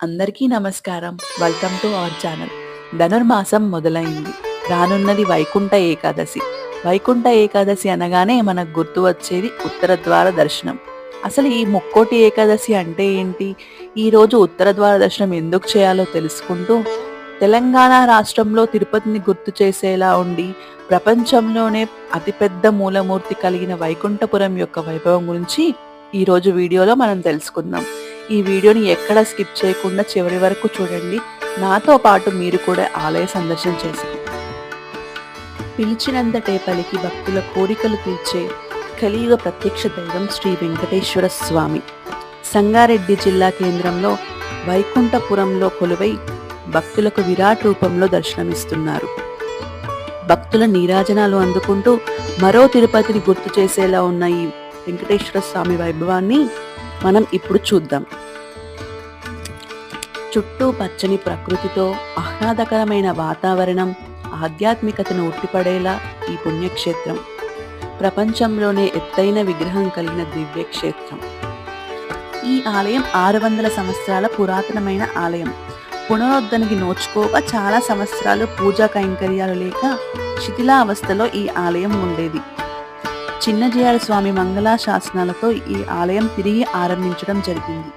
అందరికీ నమస్కారం. Welcome to our channel ధనుర్మాసం మొదలైంది. రానున్నది వైకుంఠ ఏకాదశి. వైకుంఠ ఏకాదశి అనగానే మనకు గుర్తు వచ్చేది ఉత్తర ద్వార దర్శనం. అసలు ఈ ముక్కోటి ఏకాదశి అంటే ఏంటి? ఈరోజు ఉత్తర ద్వార దర్శనం ఎందుకు చేయాలో తెలుసుకుంటూ తెలంగాణ రాష్ట్రంలో తిరుపతిని గుర్తు చేసేలా ఉండి ప్రపంచంలోనే అతిపెద్ద మూలమూర్తి కలిగిన వైకుంఠపురం యొక్క వైభవం గురించి ఈరోజు వీడియోలో మనం తెలుసుకుందాం. ఈ వీడియోని ఎక్కడ స్కిప్ చేయకుండా చివరి వరకు చూడండి. నాతో పాటు మీరు కూడా ఆలయ సందర్శన చేసి పిలిచినంతటే పలికి భక్తుల కోరికలు తీర్చే కలియుగ ప్రత్యక్ష దైవం శ్రీ వెంకటేశ్వర స్వామి. సంగారెడ్డి జిల్లా కేంద్రంలో వైకుంఠపురంలో కొలువై భక్తులకు విరాట్ రూపంలో దర్శనమిస్తున్నారు. భక్తుల నీరాజనాలు అందుకుంటూ మరో తిరుపతిని గుర్తు చేసేలా ఉన్న ఈ వెంకటేశ్వర స్వామి వైభవాన్ని మనం ఇప్పుడు చూద్దాం. చుట్టూ పచ్చని ప్రకృతితో ఆహ్లాదకరమైన వాతావరణం ఆధ్యాత్మికతను ఉట్టిపడేలా ఈ పుణ్యక్షేత్రం. ప్రపంచంలోనే ఎత్తైన విగ్రహం కలిగిన దివ్యక్షేత్రం. ఈ ఆలయం ఆరు వందల సంవత్సరాల పురాతనమైన ఆలయం. పునరుద్ధరణకి నోచుకోగా చాలా సంవత్సరాలు పూజా కైంకర్యాలు లేక శిథిలావస్థలో ఈ ఆలయం ఉండేది. చిన్నజీఆర్ స్వామి మంగళ శాసనాలతో ఈ ఆలయం తిరిగి ఆరంభించడం జరిగింది.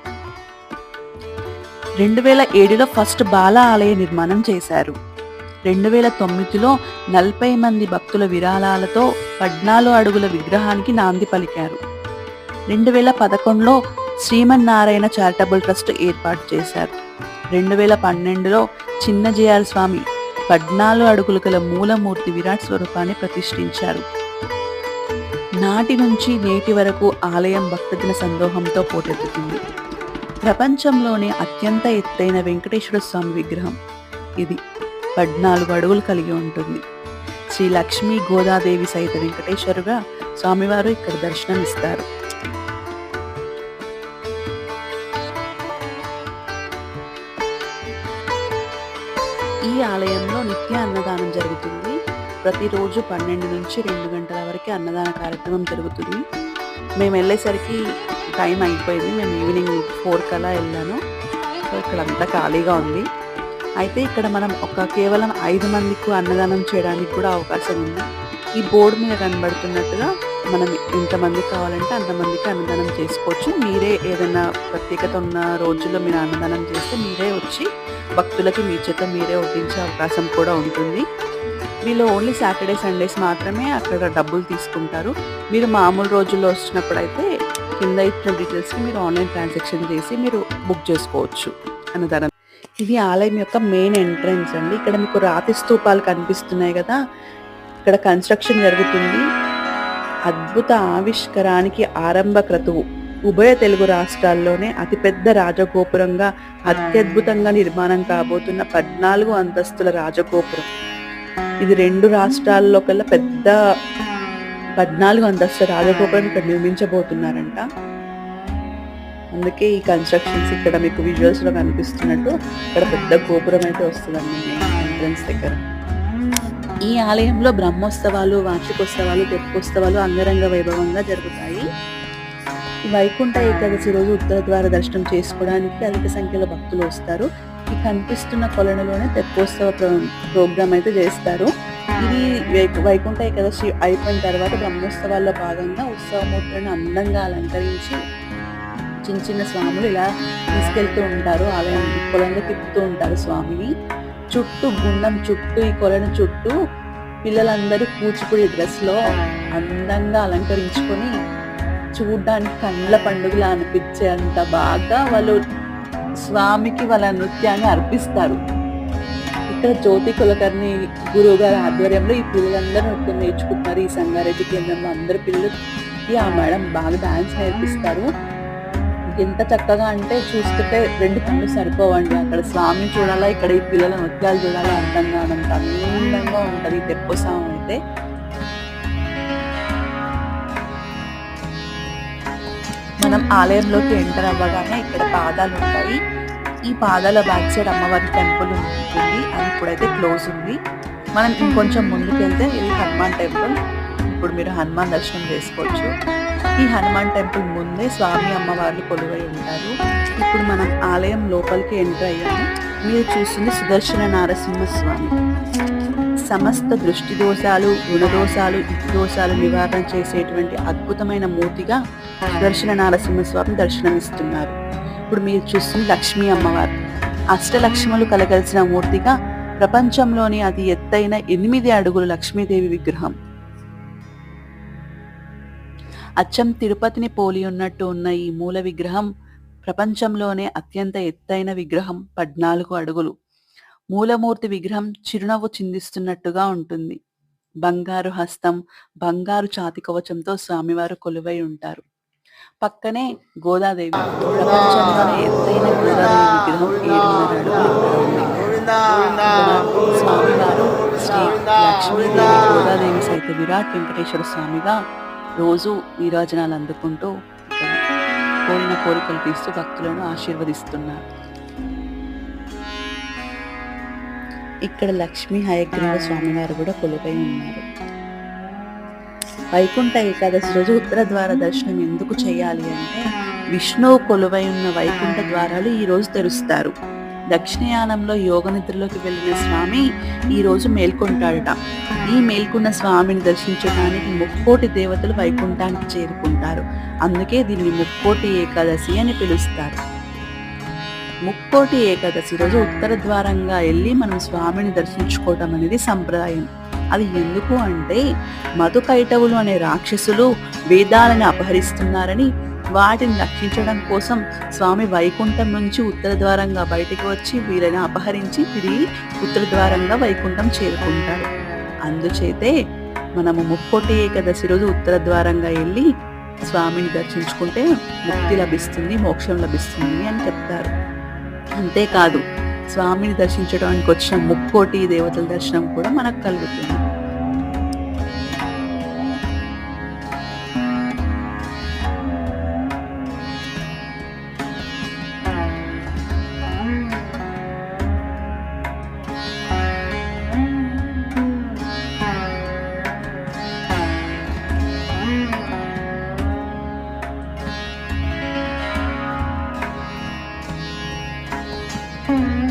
రెండు వేల ఏడులో ఫస్ట్ బాల ఆలయ నిర్మాణం చేశారు. రెండు వేల తొమ్మిదిలో నలభై మంది భక్తుల విరాళాలతో పద్నాలుగు అడుగుల విగ్రహానికి నాంది పలికారు. రెండు వేల పదకొండులో శ్రీమన్నారాయణ చారిటబుల్ ట్రస్ట్ ఏర్పాటు చేశారు. రెండు వేల పన్నెండులో చిన్నజయాల స్వామి పద్నాలుగు అడుగులు గల మూలమూర్తి విరాట్ స్వరూపాన్ని ప్రతిష్ఠించారు. నాటి నుంచి నేటి వరకు ఆలయం భక్తజన సందోహంతో పోటెత్తుతుంది. ప్రపంచంలోనే అత్యంత ఎత్తైన వెంకటేశ్వర స్వామి విగ్రహం ఇది. పద్నాలుగు అడుగులు కలిగి ఉంటుంది. శ్రీ లక్ష్మీ గోదాదేవి సహిత వెంకటేశ్వరుగా స్వామివారు ఇక్కడ దర్శనం ఇస్తారు ఈ ఆలయంలో నిత్య అన్నదానం జరుగుతుంది. ప్రతిరోజు పన్నెండు నుంచి రెండు గంటల వరకు అన్నదాన కార్యక్రమం జరుగుతుంది. మేము వెళ్ళేసరికి టైం అయిపోయింది. మేము ఈవినింగ్ ఫోర్ కలా వెళ్ళాను. సో ఇక్కడ అంతా ఖాళీగా ఉంది. అయితే ఇక్కడ మనం ఒక కేవలం ఐదు మందికి అన్నదానం చేయడానికి కూడా అవకాశం ఉంది. ఈ బోర్డు మీద కనబడుతున్నట్టుగా మనం ఎంతమంది కావాలంటే అంతమందికి అన్నదానం చేసుకోవచ్చు. మీరే ఏదైనా ప్రత్యేకత ఉన్న రోజుల్లో మీరు అన్నదానం చేస్తే మీరే వచ్చి భక్తులకి మీ చేత మీరే వడ్డించే అవకాశం కూడా ఉంటుంది. వీళ్ళు ఓన్లీ సాటర్డే సండేస్ మాత్రమే అక్కడ డబ్బులు తీసుకుంటారు. మీరు మామూలు రోజుల్లో వచ్చినప్పుడు అయితే కింద ఇచ్చిన డీటెయిల్స్కి మీరు ఆన్లైన్ ట్రాన్సాక్షన్ చేసి మీరు బుక్ చేసుకోవచ్చు అన్నదానం ఇది ఆలయం యొక్క మెయిన్ ఎంట్రన్స్ అండి. ఇక్కడ మీకు రాతి స్తూపాలు కనిపిస్తున్నాయి కదా. ఇక్కడ కన్స్ట్రక్షన్ జరుగుతుంది. అద్భుత ఆవిష్కరానికి ఆరంభ క్రతువు ఉభయ తెలుగు రాష్ట్రాల్లోనే అతిపెద్ద రాజగోపురంగా అత్యద్భుతంగా నిర్మాణం కాబోతున్న పద్నాలుగు అంతస్తుల రాజగోపురం. ఇది రెండు రాష్ట్రాల్లో కల్లా పెద్ద పద్నాలుగు అంతస్తు రాజగోపురం ఇక్కడ నిర్మించబోతున్నారంట. అందుకే ఈ కన్స్ట్రక్షన్స్ ఇక్కడ మీకు విజువల్స్లో కనిపిస్తున్నట్టు ఇక్కడ పెద్ద గోపురం అయితే వస్తుందండి ఎంట్రన్స్ దగ్గర. ఈ ఆలయంలో బ్రహ్మోత్సవాలు వార్షికోత్సవాలు తెప్పోత్సవాలు అంగరంగ వైభవంగా జరుగుతాయి. వైకుంఠ ఏకాదశి రోజు ఉత్తర ద్వార దర్శనం చేసుకోవడానికి అధిక సంఖ్యలో భక్తులు వస్తారు. ఈ కనిపిస్తున్న కొలనులోనే తెప్పోత్సవ ప్రో- ప్రోగ్రామ్ అయితే చేస్తారు. ఇది వైకుంఠ ఏకాదశి అయిపోయిన తర్వాత బ్రహ్మోత్సవాల్లో భాగంగా ఉత్సవమూర్తులను అందంగా అలంకరించి చిన్న చిన్న స్వాములు ఇలా తీసుకెళ్తూ ఉంటారు. ఆలయం కొలంగా తిప్పుతూ ఉంటారు స్వామిని. చుట్టూ గుండం చుట్టూ ఈ కొలను చుట్టూ పిల్లలందరూ కూచిపూడి డ్రెస్లో అందంగా అలంకరించుకొని చూడడానికి కండ్ల పండుగలా అనిపించేంత బాగా వాళ్ళు స్వామికి వాళ్ళ నృత్యాన్ని అర్పిస్తారు. ఇక్కడ జ్యోతి కులకర్ణి గురువు గారి ఆధ్వర్యంలో ఈ పిల్లలందరూ నృత్యం నేర్చుకుంటున్నారు. ఈ సంగారెడ్డి కేంద్రంలో అందరు పిల్లలకి ఆ మేడం బాగా డాన్స్ నేర్పిస్తారు. ఎంత చక్కగా అంటే చూస్తుంటే రెండు కళ్ళు సరిపోవండి. అక్కడ స్వామిని చూడాలా ఇక్కడ ఈ పిల్లల నృత్యాలు చూడాలా అందంగా అంత అందంగా ఉంటుంది ఈ తెప్పోత్సవం అయితే. మనం ఆలయంలోకి ఎంటర్ అవ్వగానే ఇక్కడ పాదాలు ఉంటాయి. ఈ పాదాల బ్యాక్ సైడ్ అమ్మవారి టెంపుల్ ఉంటుంది. అది ఇప్పుడైతే క్లోజ్ ఉంది. మనం ఇంకొంచెం ముందుకు వెళ్తే ఇది హనుమాన్ టెంపుల్. ఇప్పుడు మీరు హనుమాన్ దర్శనం చేసుకోవచ్చు. ఈ హనుమాన్ టెంపుల్ ముందే స్వామి అమ్మవార్లు కొలువై ఉంటారు. ఇప్పుడు మనం ఆలయం లోపలికి ఎంటర్ అయ్యాము. మీరు చూస్తుంది సుదర్శన నారసింహ స్వామి సమస్త దృష్టి దోషాలు రుణదోషాలు దోషాలు నివారణ చేసేటువంటి అద్భుతమైన మూర్తిగా సుదర్శన నారసింహస్వామి దర్శనమిస్తున్నారు. ఇప్పుడు మీరు చూస్తుంది లక్ష్మీ అమ్మవారు. అష్టలక్ష్ములు కలగలిసిన మూర్తిగా ప్రపంచంలోని అతి ఎత్తైన ఎనిమిది అడుగుల లక్ష్మీదేవి విగ్రహం. అచ్చం తిరుపతిని పోలి ఉన్నట్టు ఉన్న ఈ మూల విగ్రహం ప్రపంచంలోనే అత్యంత ఎత్తైన విగ్రహం పద్నాలుగు అడుగులు. మూలమూర్తి విగ్రహం చిరునవ్వు చిందిస్తున్నట్టుగా ఉంటుంది. బంగారు హస్తం బంగారు చాతి కవచంతో స్వామివారు కొలువై ఉంటారు. పక్కనే గోదాదేవి ప్రపంచంలోనే ఎత్తైన గోదాదేవి విగ్రహం ఏడున్నర స్వామివారు శ్రీ లక్ష్మీదేవి గోదాదేవి సైత విరాట్ వెంకటేశ్వర స్వామిగా రోజు నీరాజనాలు అందుకుంటూ కోరిన కోరికలు తీస్తూ భక్తులను ఆశీర్వదిస్తున్నారు. ఇక్కడ లక్ష్మీ హయగ్రీవ స్వామివారు కూడా కొలువై ఉన్నారు. వైకుంఠ ఏకాదశి రోజు ఉత్తర ద్వార దర్శనం ఎందుకు చేయాలి అంటే విష్ణువు కొలువై ఉన్న వైకుంఠ ద్వారాలు ఈ రోజు తెరుస్తారు. దక్షిణయానంలో యోగ నిద్రలోకి వెళ్ళిన స్వామి ఈ రోజు మేల్కొంటాడట. ఈ మేల్కొన్న స్వామిని దర్శించడానికి ముక్కోటి దేవతలు వైకుంఠానికి చేరుకుంటారు. అందుకే దీన్ని ముక్కోటి ఏకాదశి అని పిలుస్తారు. ముక్కోటి ఏకాదశి రోజు ఉత్తర ద్వారంగా వెళ్ళి మనం స్వామిని దర్శించుకోవటం అనేది సంప్రదాయం. అది ఎందుకు అంటే మధుకైటవులు అనే రాక్షసులు వేదాలను అపహరిస్తున్నారని వాటిని రక్షించడం కోసం స్వామి వైకుంఠం నుంచి ఉత్తర ద్వారంగా బయటికి వచ్చి వీళ్ళని అపహరించి తిరిగి ఉత్తర ద్వారంగా వైకుంఠం చేరుకుంటారు. అందుచేతే మనము ముక్కోటి ఏకాదశి రోజు ఉత్తర ద్వారంగా వెళ్ళి స్వామిని దర్శించుకుంటే ముక్తి లభిస్తుంది మోక్షం లభిస్తుంది అని చెప్తారు. అంతేకాదు స్వామిని దర్శించడానికి వచ్చిన ముక్కోటి దేవతల దర్శనం కూడా మనకు కలుగుతుంది.